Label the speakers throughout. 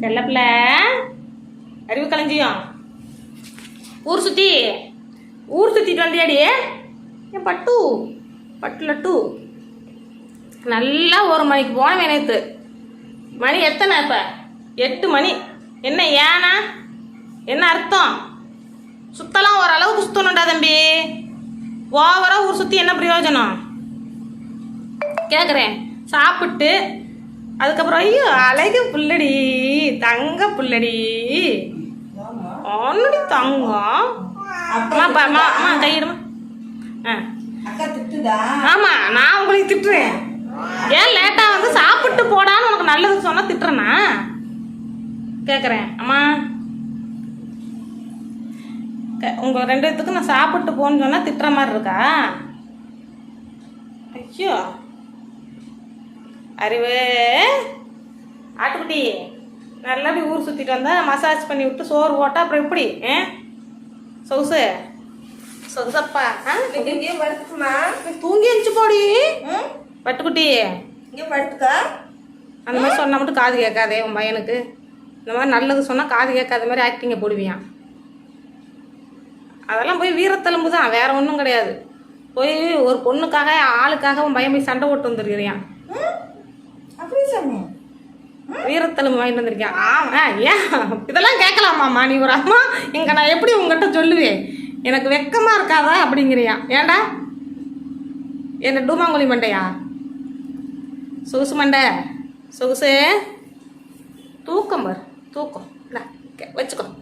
Speaker 1: செல்லப்பிள்ள. அறிவு களஞ்சியம் ஊர் சுத்தி? ஊர் சுத்திட்டு வந்தியாடி? ஏன் பட்டு. பட்டு லட்டு. நல்லா ஒரு மணிக்கு போன நேற்று மணி எத்தனை இப்போ? எட்டு மணி. என்ன ஏனா என்ன அர்த்தம்? சுத்தலாம் ஓரளவுக்கு சுத்தணும்டா தம்பி. ஓவராக ஊர் சுற்றி என்ன பிரயோஜனம்? கேட்குறேன் சாப்பிட்டு அதுக்கப்புறம் ஐயோ அழகு புள்ளடி தங்க புள்ளடி. ஒன்னுடி தங்கம். அம்மா பா அம்மா அம்மா கையிடுமா ஆ.
Speaker 2: அக்கா திட்டுதா?
Speaker 1: ஆமா நான் உங்களுக்கு திட்டுறேன். ஏன் லேட்டா வந்து சாப்பிட்டு போடான்னு உனக்கு நல்லது சொன்னா திட்டுறேனா? கேக்குறேன். அம்மா. க- உங்க ரெண்டு பேத்துக்கு நான் சாப்பிட்டு போன்னு சொன்னா திட்டுற மாதிரி இருக்கா? ஐயோ. அறிவு ஆட்டுக்குட்டி நல்லா இப்படி ஊர் சுற்றிட்டு வந்தா மசாஜ் பண்ணி விட்டு சோறு போட்டா அப்புறம் எப்படி? ஆ? சொகுசு. சொகுசப்பா.
Speaker 2: இங்கே படுத்துக்குமா?
Speaker 1: நீ தூங்கி எழுந்து போடி. பட்டுக்குட்டி.
Speaker 2: இங்கே படுத்துக்கா?
Speaker 1: அந்த மாதிரி சொன்னா மட்டும் காது கேட்காதே உன் பையனுக்கு. இந்த மாதிரி நல்லது சொன்னால் காது கேட்காத மாதிரி ஆக்டிங்கை போடுவியான் அதெல்லாம் போய் வீரத்தெலும்பு தான் வேற ஒன்றும் கிடையாது. போய் ஒரு பொண்ணுக்காக ஆளுக்காக உன் பையன் போய் சண்டை போட்டு வந்துருக்கிறியான்
Speaker 2: அப்படி
Speaker 1: வீரத்தெலும்பு வாங்கிட்டு வந்திருக்கேன். ஆமா ஏன்? இதெல்லாம் கேட்கலாமாம்மா? நீ ஒரு அம்மா இங்கே நான் எப்படி உங்ககிட்ட சொல்லுவேன்? எனக்கு வெக்கமாக இருக்காதா அப்படிங்கிறியான் ஏன்டா? என்ன டூமாங்குழி மண்டையா? சொகுசு மண்டை? சொகுசு? தூக்கம் பார் தூக்கம். கே- வச்சுக்கோ.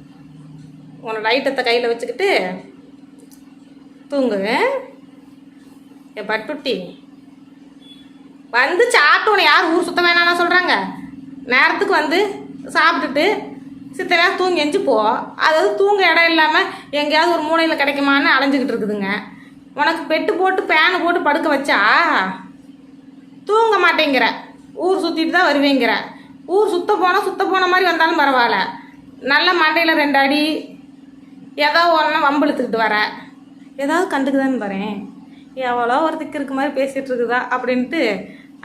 Speaker 1: உன்னோட ஐட்டத்தை கையில் வச்சுக்கிட்டு தூங்கு. என் பட்டுட்டி. வந்து சாப்பிட்டு உன்னை யார் ஊர் சுத்த வேணாம்னு சொல்கிறாங்க நேரத்துக்கு வந்து சாப்பிட்டுட்டு சித்த நேரம் தூங்கி எஞ்சி போ. அதாவது தூங்க இடம் இல்லாமல் எங்கேயாவது ஒரு மூலையில் கிடைக்குமான்னு அலைஞ்சிக்கிட்டு இருக்குதுங்க. உனக்கு பெட்டு போட்டு பேனு போட்டு படுக்க வச்சா தூங்க மாட்டேங்கிற. ஊர் சுற்றிட்டு தான் வருவேங்கிற. ஊர் சுத்த போனால் சுத்த போன மாதிரி வந்தாலும் பரவாயில்ல. நல்ல மண்டையில் ரெண்டு அடி ஏதோ ஒன்று வம்பிழுத்துக்கிட்டு வர. ஏதாவது கண்டுக்குதான்னு பாரு எவ்வளோ ஒரு திக்கு இருக்க மாதிரி பேசிகிட்டு இருக்குதா அப்படின்ட்டு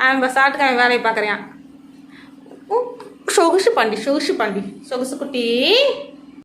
Speaker 1: அவன் சாட்டுக்கு அவன் வேலையை பார்க்குறான். சொகுசு பாண்டி சொகுசு பாண்டி சொகுசு குட்டி